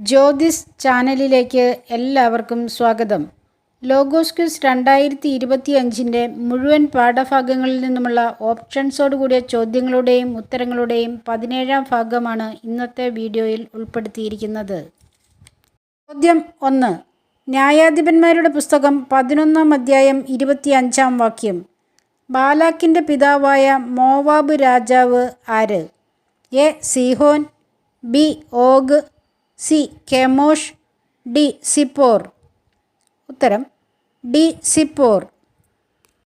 ജ്യോതിസ് ചാനലിലേക്ക് എല്ലാവർക്കും സ്വാഗതം. ലോഗോസ് ക്വിസ് രണ്ടായിരത്തി ഇരുപത്തി അഞ്ചിന്റെ മുഴുവൻ പാഠഭാഗങ്ങളിൽ നിന്നുമുള്ള ഓപ്ഷൻസോട് കൂടിയ ചോദ്യങ്ങളുടെയും ഉത്തരങ്ങളുടെയും പതിനേഴാം ഭാഗമാണ് ഇന്നത്തെ വീഡിയോയിൽ ഉൾപ്പെടുത്തിയിരിക്കുന്നത്. ചോദ്യം ഒന്ന്. ന്യായാധിപന്മാരുടെ പുസ്തകം പതിനൊന്നാം അധ്യായം ഇരുപത്തി അഞ്ചാം വാക്യം. ബാലാക്കിന്റെ പിതാവായ മോവാബ് രാജാവ് ആര്? A. Sihon B. Og C Chemosh D Zippor. ഉത്തരം ഡി സിപ്പോർ.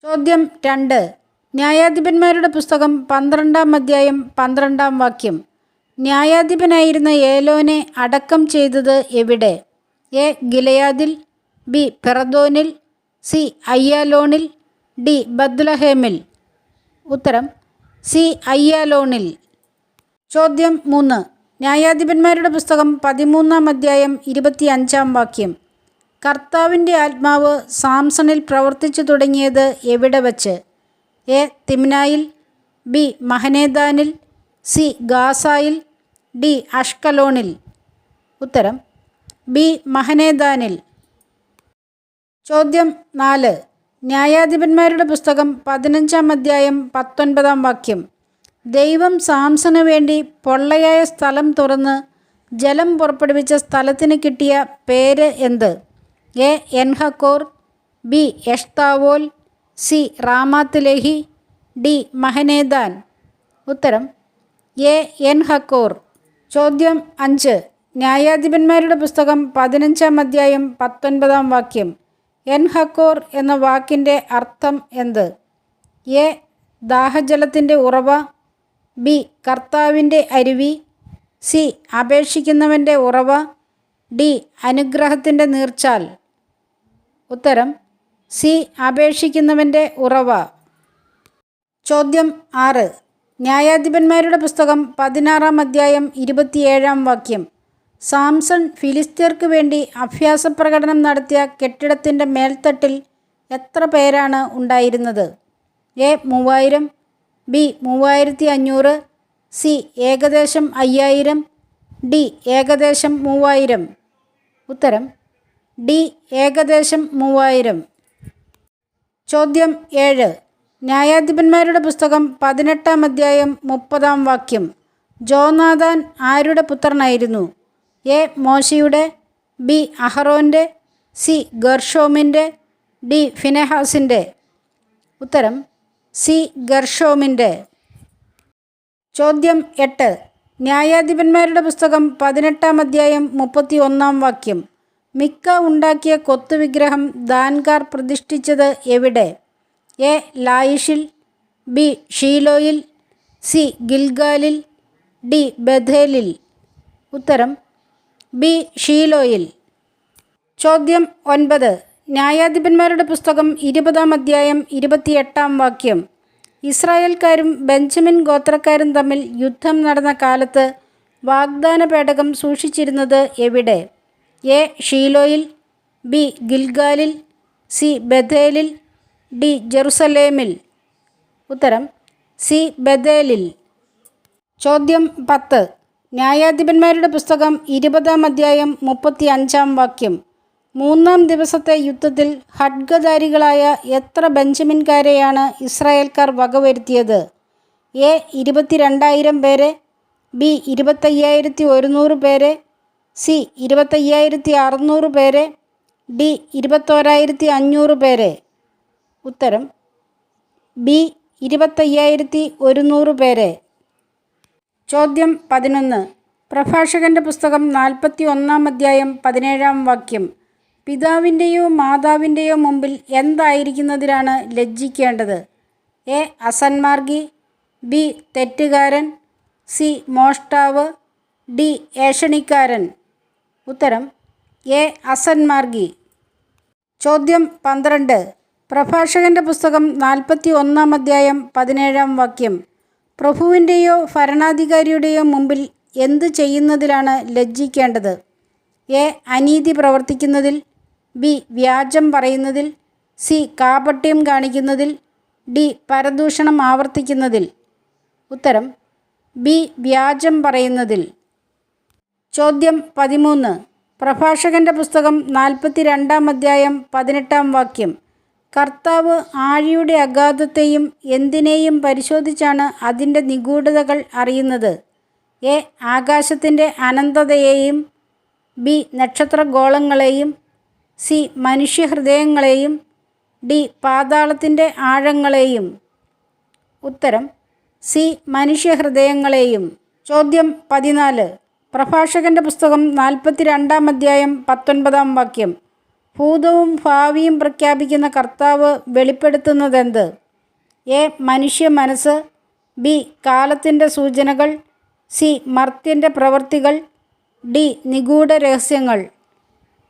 ചോദ്യം രണ്ട്. ന്യായാധിപന്മാരുടെ പുസ്തകം പന്ത്രണ്ടാം അധ്യായം പന്ത്രണ്ടാം വാക്യം. ന്യായാധിപനായിരുന്ന ഏലോനെ അടക്കം ചെയ്തത് എവിടെ? എ. ഗിലയാദിൽ ബി. പെറദോനിൽ സി. അയ്യാലോണിൽ ഡി. ബദ്ലഹേമിൽ ഉത്തരം സി. അയ്യാലോണിൽ. ചോദ്യം മൂന്ന്. ന്യായാധിപന്മാരുടെ പുസ്തകം പതിമൂന്നാം അധ്യായം ഇരുപത്തി അഞ്ചാം വാക്യം. കർത്താവിന്റെ ആത്മാവ് സാംസണിൽ പ്രവർത്തിച്ചു തുടങ്ങിയത് എവിടെ വച്ച്? എ. തിമ്നായിൽ ബി. മഹനേദാനിൽ സി. ഗാസായിൽ ഡി. അഷ്കലോണിൽ. ഉത്തരം ബി. മഹനേദാനിൽ. ചോദ്യം നാല്. ന്യായാധിപന്മാരുടെ പുസ്തകം പതിനഞ്ചാം അധ്യായം പത്തൊൻപതാം വാക്യം. ദൈവം സാംസന് വേണ്ടി പൊള്ളയായ സ്ഥലം തുറന്ന് ജലം പുറപ്പെടുവിച്ച സ്ഥലത്തിന് കിട്ടിയ പേര് എന്ത്? A. Enhakkore B. Eshtaol C. Ramathlehi D. Mahanehdan. ഉത്തരം എ. എൻ ഹക്കോർ ചോദ്യം അഞ്ച്. ന്യായാധിപന്മാരുടെ പുസ്തകം പതിനഞ്ചാം അധ്യായം പത്തൊൻപതാം വാക്യം. എൻ ഹക്കോർ എന്ന വാക്കിന്റെ അർത്ഥം എന്ത്? എ. ദാഹജലത്തിന്റെ ഉറവ ബി. കർത്താവിന്റെ അരുവി. സി. അപേക്ഷിക്കുന്നവന്റെ ഉറവ. ഡി. അനുഗ്രഹത്തിന്റെ നീർച്ചാൽ. ഉത്തരം. സി. അപേക്ഷിക്കുന്നവന്റെ ഉറവ. ചോദ്യം ആറ്. ന്യായാധിപന്മാരുടെ പുസ്തകം പതിനാറാം അധ്യായം ഇരുപത്തിയേഴാം വാക്യം. സാംസൺ ഫിലിസ്തീർക്ക് വേണ്ടി അഭ്യാസ പ്രകടനം നടത്തിയ കെട്ടിടത്തിന്റെ മേൽത്തട്ടിൽ എത്ര പേരാണ് ഉണ്ടായിരുന്നത്? എ. മൂവായിരം ബി മൂവായിരത്തി അഞ്ഞൂറ് സി ഏകദേശം അയ്യായിരം ഡി ഏകദേശം മൂവായിരം. ഉത്തരം ഡി ഏകദേശം മൂവായിരം. ചോദ്യം ഏഴ്. ന്യായാധിപന്മാരുടെ പുസ്തകം പതിനെട്ടാം അധ്യായം മുപ്പതാം വാക്യം. ജോനാഥാൻ ആരുടെ പുത്രനായിരുന്നു? എ മോശിയുടെ ബി അഹറോന്റെ സി ഗർഷോമിന്റെ ഡി ഫിനെഹാസിന്റെ. ഉത്തരം സി. ഗർഷോമിന്റെ. ചോദ്യം എട്ട്. ന്യായാധിപന്മാരുടെ പുസ്തകം പതിനെട്ടാം അധ്യായം മുപ്പത്തി ഒന്നാം വാക്യം. മിക്ക ഉണ്ടാക്കിയ കൊത്തുവിഗ്രഹം ദാൻകാർ പ്രതിഷ്ഠിച്ചത് എവിടെ? എ. ലായിഷിൽ ബി. ഷീലോയിൽ സി. ഗിൽഗാലിൽ ഡി. ബഥേലിൽ. ഉത്തരം ബി. ഷീലോയിൽ. ചോദ്യം ഒൻപത്. ന്യായാധിപന്മാരുടെ പുസ്തകം ഇരുപതാം അധ്യായം ഇരുപത്തിയെട്ടാം വാക്യം. ഇസ്രായേൽക്കാരും ബെഞ്ചമിൻ ഗോത്രക്കാരും തമ്മിൽ യുദ്ധം നടന്ന കാലത്ത് വാഗ്ദാന പേടകം സൂക്ഷിച്ചിരുന്നത് എവിടെ? എ. ഷീലോയിൽ ബി. ഗിൽഗാലിൽ സി. ബഥേലിൽ ഡി. ജെറുസലേമിൽ. ഉത്തരം സി. ബഥേലിൽ. ചോദ്യം പത്ത്. ന്യായാധിപന്മാരുടെ പുസ്തകം ഇരുപതാം അധ്യായം മുപ്പത്തി അഞ്ചാം വാക്യം. മൂന്നാം ദിവസത്തെ യുദ്ധത്തിൽ ഹഡ്ഗധാരികളായ എത്ര ബെഞ്ചമിൻകാരെയാണ് ഇസ്രായേൽക്കാർ വകവരുത്തിയത്? എ ഇരുപത്തിരണ്ടായിരം പേരെ ബി ഇരുപത്തയ്യായിരത്തി ഒരുന്നൂറ് പേരെ സി ഇരുപത്തയ്യായിരത്തി അറുന്നൂറ് പേരെ ഡി ഇരുപത്തോരായിരത്തി അഞ്ഞൂറ് പേരെ. ഉത്തരം ബി ഇരുപത്തയ്യായിരത്തി ഒരുന്നൂറ് പേരെ. ചോദ്യം പതിനൊന്ന്. പ്രഭാഷകന്റെ പുസ്തകം നാൽപ്പത്തി ഒന്നാം അധ്യായം പതിനേഴാം വാക്യം. പിതാവിന്റെയോ മാതാവിന്റെയോ മുമ്പിൽ എന്തായിരിക്കുന്നതിലാണ് ലജ്ജിക്കേണ്ടത്? എ. അസന്മാർഗി ബി. തെറ്റുകാരൻ സി. മോഷ്ടാവ് ഡി. ഏഷണിക്കാരൻ. ഉത്തരം എ. അസന്മാർഗി. ചോദ്യം പന്ത്രണ്ട്. പ്രഭാഷകന്റെ പുസ്തകം നാൽപ്പത്തി ഒന്നാം അധ്യായം പതിനേഴാം വാക്യം. പ്രഭുവിന്റെയോ ഭരണാധികാരിയുടെയോ മുമ്പിൽ എന്ത് ചെയ്യുന്നതിലാണ് ലജ്ജിക്കേണ്ടത്? എ. അനീതി പ്രവർത്തിക്കുന്നതിൽ ബി വ്യാജം പറയുന്നതിൽ സി കാപട്യം കാണിക്കുന്നതിൽ ഡി പരദൂഷണം ആവർത്തിക്കുന്നതിൽ. ഉത്തരം ബി വ്യാജം പറയുന്നതിൽ. ചോദ്യം പതിമൂന്ന്. പ്രഭാഷകന്റെ പുസ്തകം നാൽപ്പത്തി രണ്ടാം അധ്യായം പതിനെട്ടാം വാക്യം. കർത്താവ് ആഴിയുടെ അഗാധത്തെയും എന്തിനേയും പരിശോധിച്ചാണ് അതിന്റെ നിഗൂഢതകൾ അറിയുന്നത്. എ ആകാശത്തിന്റെ അനന്തതയെയും ബി നക്ഷത്രഗോളങ്ങളെയും സി മനുഷ്യഹൃദയങ്ങളെയും ഡി പാതാളത്തിന്റെ ആഴങ്ങളെയും. ഉത്തരം സി മനുഷ്യഹൃദയങ്ങളെയും. ചോദ്യം പതിനാല് പ്രഭാഷകന്റെ പുസ്തകം നാൽപ്പത്തി രണ്ടാം അധ്യായം പത്തൊൻപതാം വാക്യം. ഭൂതവും ഭാവിയും പ്രഖ്യാപിക്കുന്ന കർത്താവ് വെളിപ്പെടുത്തുന്നതെന്ത്? എ മനുഷ്യ മനസ്സ്. ബി കാലത്തിന്റെ സൂചനകൾ. സി മർത്യന്റെ പ്രവൃത്തികൾ. ഡി നിഗൂഢ രഹസ്യങ്ങൾ.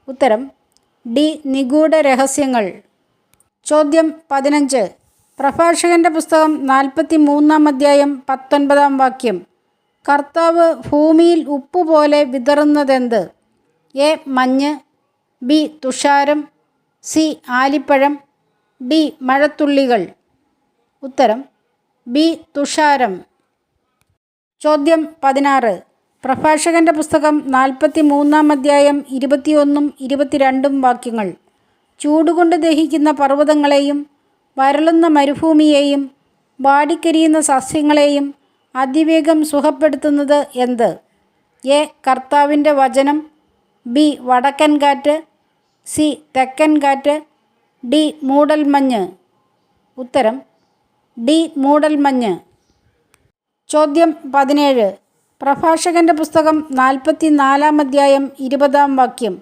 ഉത്തരം ഡി നിഗൂഢ രഹസ്യങ്ങൾ. ചോദ്യം പതിനഞ്ച്. പ്രഭാഷകന്റെ പുസ്തകം നാൽപ്പത്തി മൂന്നാം അധ്യായം പത്തൊൻപതാം വാക്യം. കർത്താവ് ഭൂമിയിൽ ഉപ്പ് പോലെ വിതറുന്നതെന്ത്? എ. മഞ്ഞ്. ബി. തുഷാരം. സി. ആലിപ്പഴം. ഡി. മഴത്തുള്ളികൾ. ഉത്തരം. ബി. തുഷാരം. ചോദ്യം പതിനാറ്. പ്രഭാഷകന്റെ പുസ്തകം നാൽപ്പത്തി മൂന്നാം അധ്യായം ഇരുപത്തിയൊന്നും ഇരുപത്തിരണ്ടും വാക്യങ്ങൾ. ചൂടുകൊണ്ട് ദഹിക്കുന്ന പർവതങ്ങളെയും വരളുന്ന മരുഭൂമിയെയും വാടിക്കരിയുന്ന സസ്യങ്ങളെയും അതിവേഗം സുഖപ്പെടുത്തുന്നത് എന്ത്? എ. കർത്താവിന്റെ വചനം. ബി. വടക്കൻ കാറ്റ് സി. തെക്കൻ കാറ്റ് ഡി. മൂടൽമഞ്ഞ്. ഉത്തരം. ഡി. മൂടൽമഞ്ഞ്. ചോദ്യം പതിനേഴ്. പ്രഭാഷകന്റെ പുസ്തകം നാൽപ്പത്തി നാലാം അധ്യായം ഇരുപതാം വാക്യം.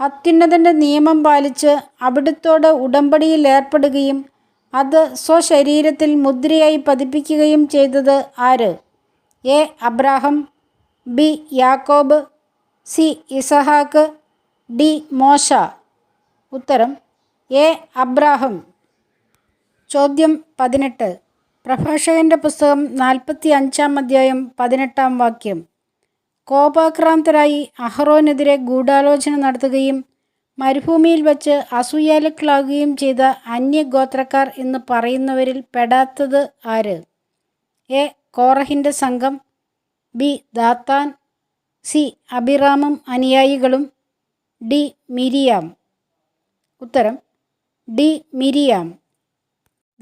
അത്യുന്നതന്റെ നിയമം പാലിച്ച് അവിടുത്തോട് ഉടമ്പടിയിൽ ഏർപ്പെടുകയും അത് സ്വശരീരത്തിൽ മുദ്രയായി പതിപ്പിക്കുകയും ചെയ്തത് ആര്? എ. Abraham B. യാക്കോബ് സി. ഇസഹാക്ക് ഡി. മോശ. ഉത്തരം എ. അബ്രാഹം. ചോദ്യം പതിനെട്ട്. പ്രഭാഷകന്റെ പുസ്തകം നാൽപ്പത്തി അഞ്ചാം അധ്യായം പതിനെട്ടാം വാക്യം. കോപാക്രാന്തരായി അഹ്റോനെതിരെ ഗൂഢാലോചന നടത്തുകയും മരുഭൂമിയിൽ വച്ച് അസൂയാലുക്കളാകുകയും ചെയ്ത അന്യഗോത്രക്കാർ എന്ന് പറയുന്നവരിൽ പെടാത്തത് ആര്? എ. കോറഹിന്റെ സംഘം. ബി. ദാത്താൻ. സി. അഭിറാമും അനുയായികളും. ഡി. മിരിയാം. ഉത്തരം. ഡി. മിരിയാം.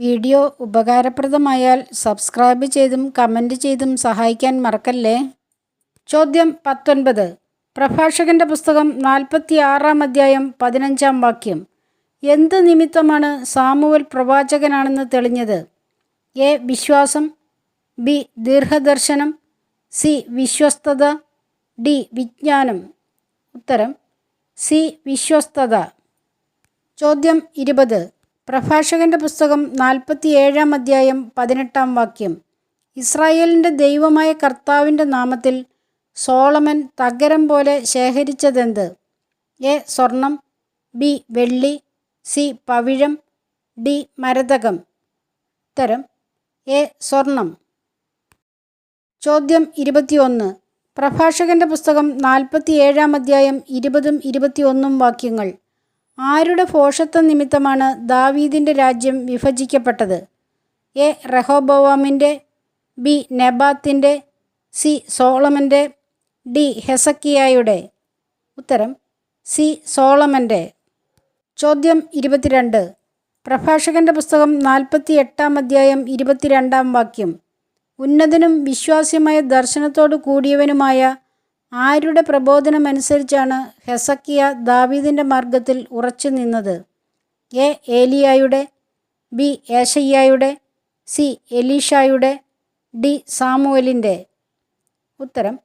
വീഡിയോ ഉപകാരപ്രദമായാൽ സബ്സ്ക്രൈബ് ചെയ്തും കമന്റ് ചെയ്തും സഹായിക്കാൻ മറക്കല്ലേ? ചോദ്യം പത്തൊൻപത്. പ്രഭാഷകന്റെ പുസ്തകം നാൽപ്പത്തി ആറാം അധ്യായം പതിനഞ്ചാം വാക്യം. എന്ത് നിമിത്തമാണ് സാമുവൽ പ്രവാചകനാണെന്ന് തെളിഞ്ഞത്? എ. വിശ്വാസം ബി. ദീർഘദർശനം സി. വിശ്വസ്തത ഡി. വിജ്ഞാനം. ഉത്തരം സി. വിശ്വസ്തത. ചോദ്യം ഇരുപത്. പ്രഭാഷകന്റെ പുസ്തകം നാൽപ്പത്തി ഏഴാം അധ്യായം പതിനെട്ടാം വാക്യം. ഇസ്രായേലിന്റെ ദൈവമായ കർത്താവിന്റെ നാമത്തിൽ സോളമൻ തകരം പോലെ ശേഖരിച്ചതെന്ത്? എ. സ്വർണം ബി. വെള്ളി സി. പവിഴം ഡി. മരതകം. ഉത്തരം എ. സ്വർണം. ചോദ്യം ഇരുപത്തിയൊന്ന്. പ്രഭാഷകന്റെ പുസ്തകം നാൽപ്പത്തി ഏഴാം അധ്യായം ഇരുപതും ഇരുപത്തിയൊന്നും വാക്യങ്ങൾ. ആരുടെ ഭോഷത്വ നിമിത്തമാണ് ദാവീദിന്റെ രാജ്യം വിഭജിക്കപ്പെട്ടത്? എ. റഹോബോവാമിന്റെ ബി. നെബാത്തിന്റെ സി. സോളമന്റെ ഡി. ഹെസക്കിയായുടെ. ഉത്തരം സി. സോളമന്റെ ചോദ്യം ഇരുപത്തിരണ്ട്. പ്രഭാഷകന്റെ പുസ്തകം നാൽപ്പത്തി എട്ടാം അധ്യായം ഇരുപത്തിരണ്ടാം വാക്യം. ഉന്നതനും വിശ്വാസ്യമായ ദർശനത്തോടു കൂടിയവനുമായ ആരുടെ പ്രബോധനമനുസരിച്ചാണ് ഹെസക്കിയ ദാവീദിന്റെ മാർഗത്തിൽ ഉറച്ചു നിന്നത്? എ. ഏലിയായുടെ ബി. ഏഷയ്യായുടെ സി. എലീഷായുടെ ഡി. സാമുവലിന്റെ ഉത്തരം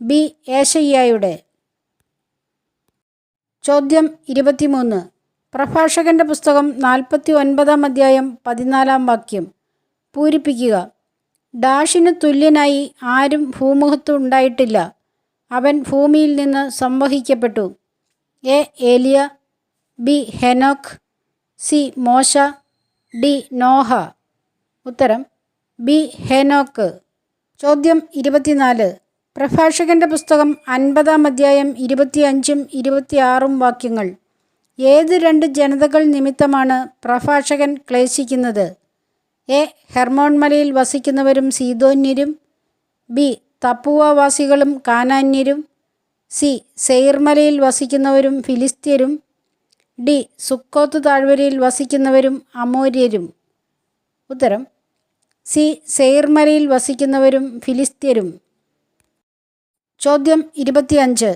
ബി. ഏഷയ്യായുടെ ചോദ്യം ഇരുപത്തിമൂന്ന്. പ്രഭാഷകന്റെ പുസ്തകം നാൽപ്പത്തി ഒൻപതാം അധ്യായം പതിനാലാം വാക്യം. പൂരിപ്പിക്കുക. ഡാഷിന് തുല്യനായി ആരും ഭൂമുഖത്ത് ഉണ്ടായിട്ടില്ല. അവൻ ഭൂമിയിൽ നിന്ന് സംവഹിക്കപ്പെട്ടു. എ. ഏലിയ ബി. ഹെനോക്ക് സി. മോശ ഡി. നോഹ. ഉത്തരം ബി. ഹെനോക്ക്. ചോദ്യം ഇരുപത്തിനാല്. പ്രഭാഷകന്റെ പുസ്തകം അൻപതാം അധ്യായം ഇരുപത്തിയഞ്ചും ഇരുപത്തിയാറും വാക്യങ്ങൾ. ഏത് രണ്ട് ജനതകൾ നിമിത്തമാണ് പ്രഭാഷകൻ ക്ലേശിക്കുന്നത്? എ. ഹെർമോൺ മലയിൽ വസിക്കുന്നവരും സീതോന്യരും ബി. തപ്പുവവാസികളും കാനാന്യരും സി. സെയിർമലയിൽ വസിക്കുന്നവരും ഫിലിസ്ത്യരും ഡി. സുക്കോത്ത് താഴ്വരയിൽ വസിക്കുന്നവരും അമോര്യരും. ഉത്തരം സി. സെയിർമലയിൽ വസിക്കുന്നവരും ഫിലിസ്ത്യരും. ചോദ്യം ഇരുപത്തിയഞ്ച്.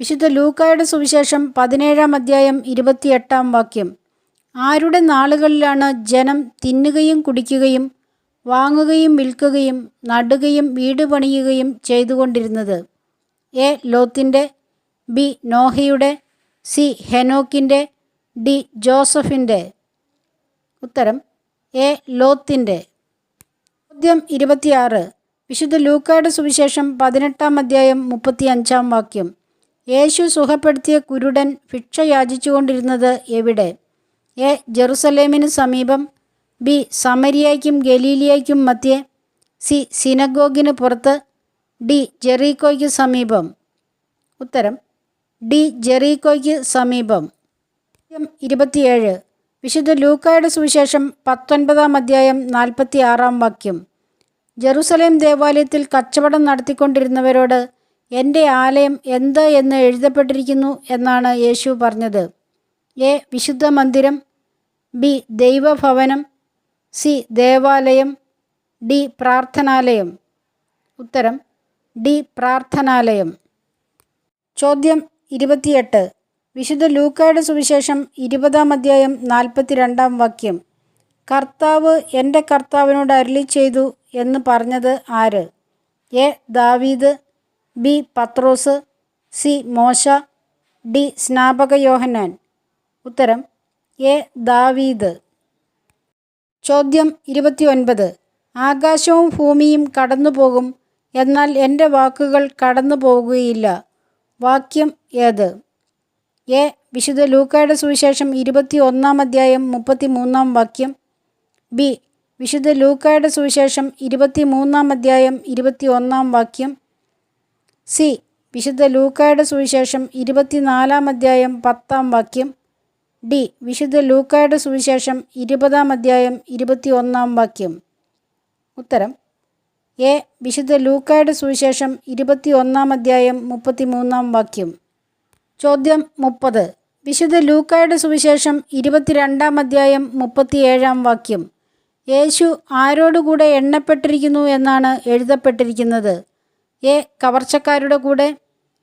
വിശുദ്ധ ലൂക്കായുടെ സുവിശേഷം പതിനേഴാം അധ്യായം ഇരുപത്തിയെട്ടാം വാക്യം. ആരുടെ നാളുകളിലാണ് ജനം തിന്നുകയും കുടിക്കുകയും വാങ്ങുകയും വിൽക്കുകയും നടുകയും വീട് പണിയുകയും ചെയ്തുകൊണ്ടിരുന്നത്. എ. ലോത്തിന്റെ ബി. നോഹയുടെ സി. ഹെനോക്കിന്റെ ഡി. ജോസഫിന്റെ. ഉത്തരം എ. ലോത്തിന്റെ. ചോദ്യം ഇരുപത്തിയാറ്. വിശുദ്ധ ലൂക്കായുടെ സുവിശേഷം പതിനെട്ടാം അധ്യായം മുപ്പത്തി അഞ്ചാം വാക്യം. യേശു സുഖപ്പെടുത്തിയ കുരുടൻ ഭിക്ഷ യാചിച്ചുകൊണ്ടിരുന്നത് എവിടെ? എ. ജെറുസലേമിന് സമീപം ബി സമരിയയ്ക്കും ഗലീലിയയ്ക്കും മധ്യേ സി സിനഗോഗിന് പുറത്ത് ഡി ജെറീക്കോയ്ക്ക് സമീപം. ഉത്തരം ഡി ജെറീക്കോയ്ക്ക് സമീപം. ഇരുപത്തിയേഴ്. വിശുദ്ധ ലൂക്കായുടെ സുവിശേഷം പത്തൊൻപതാം അധ്യായം നാൽപ്പത്തി ആറാം വാക്യം. ജെറുസലേം ദേവാലയത്തിൽ കച്ചവടം നടത്തിക്കൊണ്ടിരുന്നവരോട് എന്റെ ആലയം എന്ത് എന്ന് എഴുതപ്പെട്ടിരിക്കുന്നു എന്നാണ് യേശു പറഞ്ഞത്. എ വിശുദ്ധ മന്ദിരം ബി ദൈവഭവനം സി ദേവാലയം ഡി പ്രാർത്ഥനാലയം. ഉത്തരം ഡി പ്രാർത്ഥനാലയം. ചോദ്യം ഇരുപത്തിയെട്ട്. വിശുദ്ധ ലൂക്കായുടെ സുവിശേഷം ഇരുപതാം അധ്യായം നാൽപ്പത്തിരണ്ടാം വാക്യം. കർത്താവ് എന്റെ കർത്താവിനോട് അരളി ചെയ്തു എന്ന് പറഞ്ഞത് ആര്? എ ദാവീദ് ബി പത്രോസ് സി മോശ ഡി സ്നാപക യോഹന്നാൻ ഉത്തരം എ ദാവീദ്. ചോദ്യം ഇരുപത്തിയൊൻപത്. ആകാശവും ഭൂമിയും കടന്നുപോകും എന്നാൽ എന്റെ വാക്കുകൾ കടന്നു പോകുകയില്ല വാക്യം ഏത്? എ. വിശുദ്ധ ലൂക്കായുടെ സുവിശേഷം ഇരുപത്തി ഒന്നാം അധ്യായം മുപ്പത്തി മൂന്നാം വാക്യം. ബി. വിശുദ്ധ ലൂക്കായുടെ സുവിശേഷം ഇരുപത്തി മൂന്നാം അധ്യായം ഇരുപത്തി ഒന്നാം വാക്യം. സി. വിശുദ്ധ ലൂക്കായുടെ സുവിശേഷം ഇരുപത്തിനാലാം അധ്യായം പത്താം വാക്യം. ഡി. വിശുദ്ധ ലൂക്കായുടെ സുവിശേഷം ഇരുപതാം അധ്യായം ഇരുപത്തി ഒന്നാം വാക്യം. ഉത്തരം എ. വിശുദ്ധ ലൂക്കായുടെ സുവിശേഷം ഇരുപത്തി ഒന്നാം അധ്യായം മുപ്പത്തി മൂന്നാം വാക്യം. ചോദ്യം മുപ്പത്. വിശുദ്ധ ലൂക്കായുടെ സുവിശേഷം ഇരുപത്തിരണ്ടാം അധ്യായം മുപ്പത്തിയേഴാം വാക്യം. യേശു ആരോടുകൂടെ എണ്ണപ്പെട്ടിരിക്കുന്നു എന്നാണ് എഴുതപ്പെട്ടിരിക്കുന്നത്? എ. കവർച്ചക്കാരുടെ കൂടെ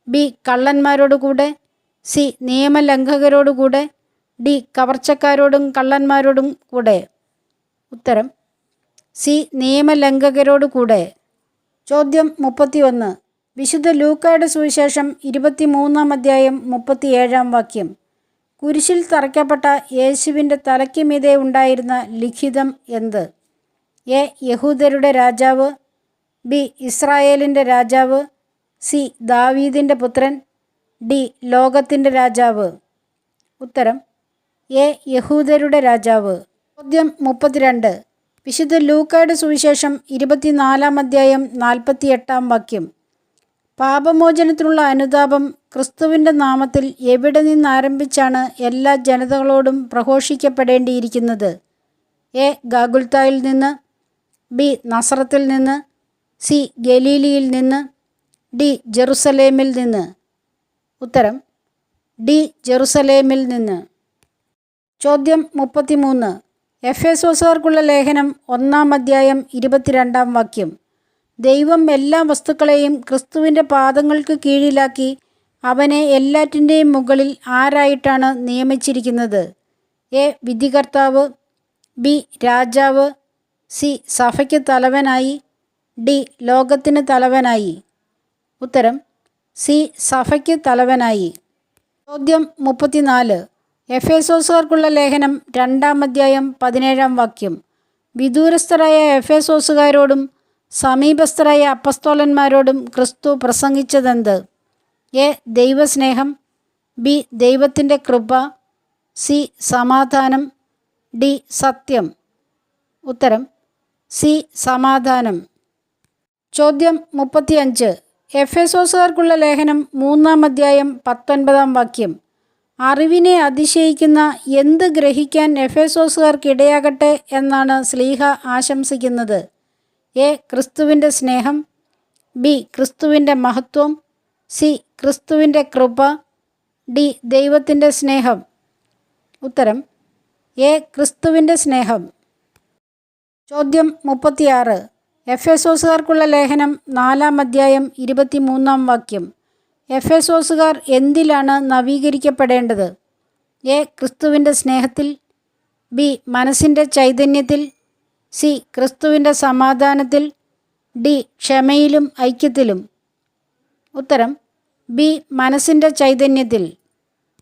ബി. കള്ളന്മാരോടുകൂടെ സി. നിയമലംഘകരോടുകൂടെ ഡി കവർച്ചക്കാരോടും കള്ളന്മാരോടും കൂടെ. ഉത്തരം സി നിയമലംഘകരോട് കൂടെ. ചോദ്യം മുപ്പത്തിയൊന്ന്. വിശുദ്ധ ലൂക്കയുടെ സുവിശേഷം ഇരുപത്തി മൂന്നാം അധ്യായം മുപ്പത്തിയേഴാം വാക്യം. കുരിശിൽ തറയ്ക്കപ്പെട്ട യേശുവിന്റെ തലയ്ക്ക് മീതെ ഉണ്ടായിരുന്ന ലിഖിതം എന്ത്? എ യഹൂദരുടെ രാജാവ്. ബി ഇസ്രായേലിന്റെ രാജാവ്. സി ദാവീദിന്റെ പുത്രൻ. ഡി ലോകത്തിന്റെ രാജാവ്. ഉത്തരം എ യഹൂദരുടെ രാജാവ്. ചോദ്യം മുപ്പത്തിരണ്ട്. വിശുദ്ധ ലൂക്കയുടെ സുവിശേഷം ഇരുപത്തിനാലാം അധ്യായം നാൽപ്പത്തിയെട്ടാം വാക്യം. പാപമോചനത്തിനുള്ള അനുതാപം ക്രിസ്തുവിന്റെ നാമത്തിൽ എവിടെ നിന്നാരംഭിച്ചാണ് എല്ലാ ജനതകളോടും പ്രഘോഷിക്കപ്പെടേണ്ടിയിരിക്കുന്നത്? എ ഗാഗുൽത്തായിൽ നിന്ന് ബി നസറത്തിൽ നിന്ന് സി ഗലീലിയിൽ നിന്ന് ഡി ജെറുസലേമിൽ നിന്ന്. ഉത്തരം ഡി ജെറുസലേമിൽ നിന്ന്. ചോദ്യം മുപ്പത്തിമൂന്ന്. എഫ് എഫേസോസുകാർക്കുള്ള ലേഖനം ഒന്നാം അധ്യായം ഇരുപത്തിരണ്ടാം വാക്യം. ദൈവം എല്ലാ വസ്തുക്കളെയും ക്രിസ്തുവിന്റെ പാദങ്ങൾക്ക് കീഴിലാക്കി അവനെ എല്ലാറ്റിന്റെയും മുകളിൽ ആരായിട്ടാണ് നിയമിച്ചിരിക്കുന്നത്? എ. വിധികർത്താവ്. ബി. രാജാവ്. സി. സഭയ്ക്ക് തലവനായി. ഡി. ലോകത്തിന് തലവനായി. ഉത്തരം. സി. സഭയ്ക്ക് തലവനായി. ചോദ്യം മുപ്പത്തിനാല്. എഫേസോസുകാർക്കുള്ള ലേഖനം രണ്ടാം അധ്യായം പതിനേഴാം വാക്യം. വിദൂരസ്ഥരായ എഫേസോസുകാരോടും സമീപസ്ഥരായ അപ്പസ്തോലന്മാരോടും ക്രിസ്തു പ്രസംഗിച്ചതെന്ത്? എ. ദൈവസ്നേഹം. ബി. ദൈവത്തിന്റെ കൃപ. സി. സമാധാനം. ഡി. സത്യം. ഉത്തരം. സി. സമാധാനം. ചോദ്യം മുപ്പത്തിയഞ്ച്. എഫ് എസോസുകാർക്കുള്ള ലേഖനം മൂന്നാം അധ്യായം പത്തൊൻപതാം വാക്യം. അറിവിനെ അതിശയിക്കുന്ന എന്ത് ഗ്രഹിക്കാൻ എഫേസോസുകാർക്കിടയാകട്ടെ എന്നാണ് സ്ലീഹ ആശംസിക്കുന്നത്. എ. ക്രിസ്തുവിന്റെ സ്നേഹം ബി. ക്രിസ്തുവിന്റെ മഹത്വം സി. ക്രിസ്തുവിന്റെ കൃപ ഡി. ദൈവത്തിന്റെ സ്നേഹം. ഉത്തരം എ. ക്രിസ്തുവിന്റെ സ്നേഹം. ചോദ്യം മുപ്പത്തിയാറ്. എഫ് എസോസുകാർക്കുള്ള ലേഖനം നാലാം അധ്യായം ഇരുപത്തിമൂന്നാം വാക്യം. എഫ് എസോസുകാർ എന്തിലാണ് നവീകരിക്കപ്പെടേണ്ടത്? എ. ക്രിസ്തുവിന്റെ സ്നേഹത്തിൽ ബി. മനസ്സിന്റെ ചൈതന്യത്തിൽ സി. ക്രിസ്തുവിന്റെ സമാധാനത്തിൽ ഡി. ക്ഷമയിലും ഐക്യത്തിലും. ഉത്തരം ബി. മനസ്സിന്റെ ചൈതന്യത്തിൽ.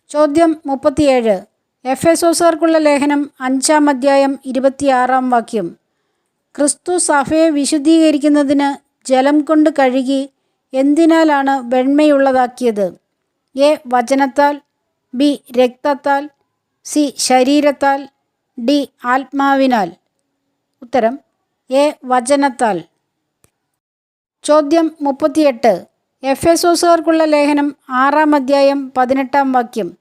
ചോദ്യം മുപ്പത്തിയേഴ്. എഫ് എസോസുകാർക്കുള്ള ലേഖനം അഞ്ചാം അധ്യായം ഇരുപത്തിയാറാം വാക്യം. ക്രിസ്തു സഭയെ വിശുദ്ധീകരിക്കുന്നതിന് ജലം കൊണ്ട് കഴുകി എന്തിനാലാണ് വെണ്മയുള്ളതാക്കിയത്? എ. വചനത്താൽ ബി. രക്തത്താൽ സി. ശരീരത്താൽ ഡി. ആത്മാവിനാൽ. ഉത്തരം എ. വചനത്താൽ. ചോദ്യം മുപ്പത്തിയെട്ട്. എഫ് എസോസുകാർക്കുള്ള ലേഖനം ആറാം അധ്യായം പതിനെട്ടാം വാക്യം.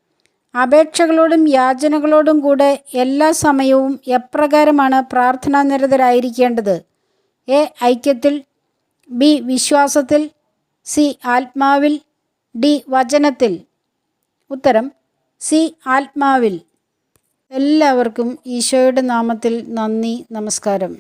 അപേക്ഷകളോടും യാചനകളോടും കൂടെ എല്ലാ സമയവും എപ്രകാരമാണ് പ്രാർത്ഥനാനിരതരായിരിക്കേണ്ടത്? എ. ഐക്യത്തിൽ ബി. വിശ്വാസത്തിൽ സി ആത്മാവിൽ ഡി വചനത്തിൽ. ഉത്തരം സി ആത്മാവിൽ. എല്ലാവർക്കും ഈശോയുടെ നാമത്തിൽ നന്ദി നമസ്കാരം.